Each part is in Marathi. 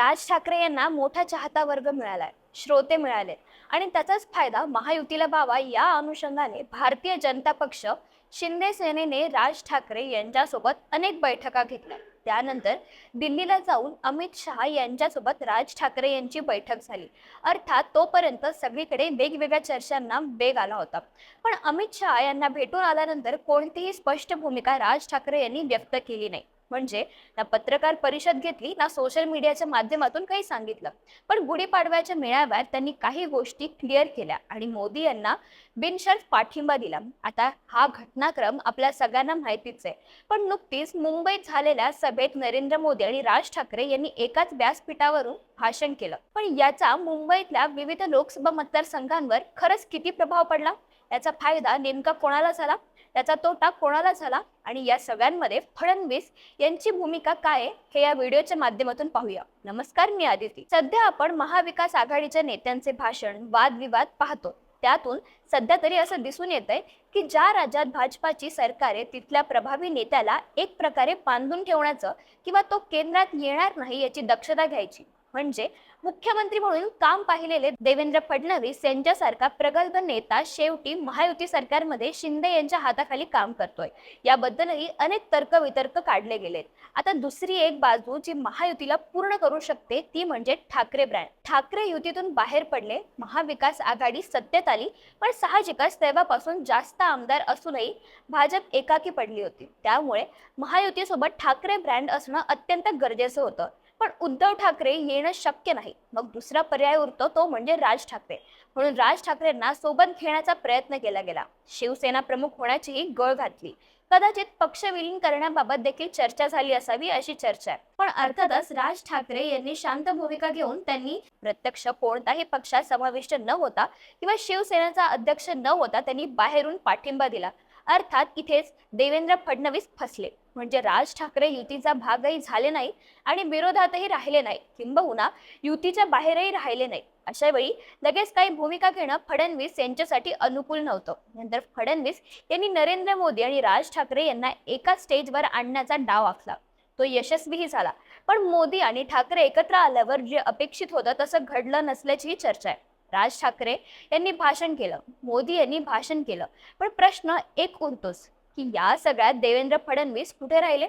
राज ठाकरे यांना मोठा चाहता वर्ग मिळालाय श्रोते मिळाले. आणि त्याचाच फायदा महायुतीला व्हावा या अनुषंगाने भारतीय जनता पक्ष शिंदे सेनेने राज ठाकरे यांच्यासोबत अनेक बैठका घेतल्या. त्यानंतर दिल्लीला जाऊन अमित शहा यांच्यासोबत राज ठाकरे यांची बैठक झाली. अर्थात तोपर्यंत सगळीकडे वेगवेगळ्या चर्चांना वेग आला होता. पण अमित शहा यांना भेटून आल्यानंतर कोणतीही स्पष्ट भूमिका राज ठाकरे यांनी व्यक्त केली नाही. म्हणजे ना पत्रकार परिषद घेतली ना सोशल मीडियाच्या माध्यमातून काही सांगितलं. पण गुढीपाडव्याच्या मेळाव्यात त्यांनी काही गोष्टी क्लिअर केल्या आणि मोदी यांना बिनशर्त पाठिंबा दिला. आता हा घटनाक्रम आपल्या सगळ्यांना माहितीच आहे. पण नुकतीच मुंबईत झालेल्या सभेत नरेंद्र मोदी आणि राज ठाकरे यांनी एकाच व्यासपीठावरून भाषण केलं. पण याचा मुंबईतल्या विविध लोकसभा मतदारसंघांवर खरंच किती प्रभाव पडला? याचा फायदा नेमका कोणाला झाला? त्याचा तोटा कोणाला झाला? आणि या सगळ्यांमध्ये फडणवीस यांची भूमिका काय आहे? हे या व्हिडिओच्या माध्यमातून पाहूया. नमस्कार मी आदिती. सध्या आपण महाविकास आघाडीच्या नेत्यांचे भाषण वादविवाद पाहतो. त्यातून सध्या तरी असं दिसून येत आहे की ज्या राज्यात भाजपाची सरकार आहे तिथल्या प्रभावी नेत्याला एक प्रकारे बांधून ठेवण्याचं किंवा तो केंद्रात येणार नाही याची दक्षता घ्यायची. म्हणजे मुख्यमंत्री म्हणून काम पाहिलेले देवेंद्र फडणवीस यांच्यासारखा प्रगल्भ नेता शेवटी महायुती सरकारमध्ये शिंदे यांच्या हाताखाली काम करतोय. याबद्दलही अनेक तर्क वितर्क काढले गेलेत. आता दुसरी एक बाजू जी महायुतीला पूर्ण करू शकते ती म्हणजे ठाकरे ब्रँड. ठाकरे युतीतून बाहेर पडले महाविकास आघाडी सत्तेत आली पण साहजिकच तेव्हापासून जास्त आमदार असूनही भाजप एकाकी पडली होती. त्यामुळे महायुतीसोबत ठाकरे ब्रँड असणं अत्यंत गरजेचं होतं. पण उद्धव ठाकरे येणं शक्य नाही. मग दुसरा पर्याय उरतो तो म्हणजे राज ठाकरे. म्हणून राज ठाकरेंना सोबत घेण्याचा प्रयत्न केला गेला. शिवसेना प्रमुख होण्याचीही गळ घातली. कदाचित पक्ष विलीन करण्याबाबत देखील चर्चा झाली असावी अशी चर्चा आहे. पण अर्थातच राज ठाकरे यांनी शांत भूमिका घेऊन त्यांनी प्रत्यक्ष कोणताही पक्षात समाविष्ट न होता किंवा शिवसेनेचा अध्यक्ष न होता त्यांनी बाहेरून पाठिंबा दिला. अर्थात इथेच देवेंद्र फडणवीस फसले. म्हणजे राज ठाकरे युतीचा भागही झाले नाही आणि विरोधातही राहिले नाही. किंबहुना युतीच्या बाहेरही राहिले नाही. अशा वेळी लगेच काही भूमिका घेणं फडणवीस यांच्यासाठी अनुकूल नव्हतं. नंतर फडणवीस यांनी नरेंद्र मोदी आणि राज ठाकरे यांना एका स्टेजवर आणण्याचा डाव आखला. तो यशस्वीही झाला. पण मोदी आणि ठाकरे एकत्र आल्यावर जे अपेक्षित होतं तसं घडलं नसल्याचीही चर्चा आहे. राज ठाकरे यांनी भाषण केलं. मोदी यांनी भाषण केलं. पण प्रश्न एक उरतोच की या सगळ्यात देवेंद्र फडणवीस कुठे राहिले?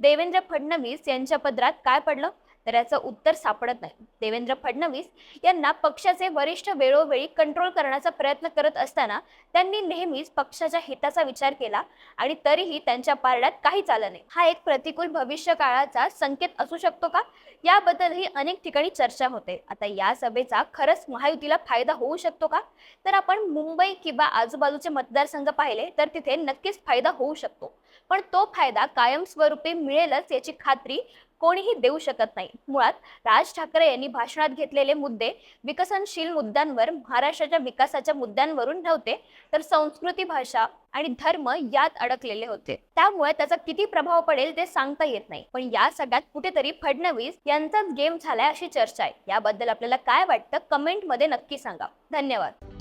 देवेंद्र फडणवीस यांच्या पदरात काय पडलं? तर याचं उत्तर सापडत नाही. देवेंद्र फडणवीस यांना पक्षाचे वरिष्ठ वेळोवेळी कंट्रोल करण्याचा प्रयत्न करत असताना त्यांनी नेहमीच पक्षाच्या हिताचा विचार केला आणि तरीही त्यांच्या पारड्यात काहीच आलं नाही. हा एक प्रतिकूल भविष्य काळाचा संकेत असू शकतो का? याबद्दलही अनेक ठिकाणी चर्चा होते. आता या सभेचा खरंच महायुतीला फायदा होऊ शकतो का? तर आपण मुंबई किंवा आजूबाजूचे मतदारसंघ पाहिले तर तिथे नक्कीच फायदा होऊ शकतो. पण तो फायदा कायमस्वरूपी मिळेलच याची खात्री कोणीही देऊ शकत नाही. मुळात राज ठाकरे यांनी भाषणात घेतलेले मुद्दे विकसनशील मुद्द्यांवर महाराष्ट्राच्या विकासाच्या मुद्द्यांवरून नव्हते तर संस्कृती भाषा आणि धर्म यात अडकलेले होते. त्यामुळे त्याचा किती प्रभाव पडेल ते सांगता येत नाही. पण या सगळ्यात कुठेतरी फडणवीस यांचाच गेम झालाय अशी चर्चा आहे. याबद्दल आपल्याला काय वाटतं? कमेंटमध्ये नक्की सांगा. धन्यवाद.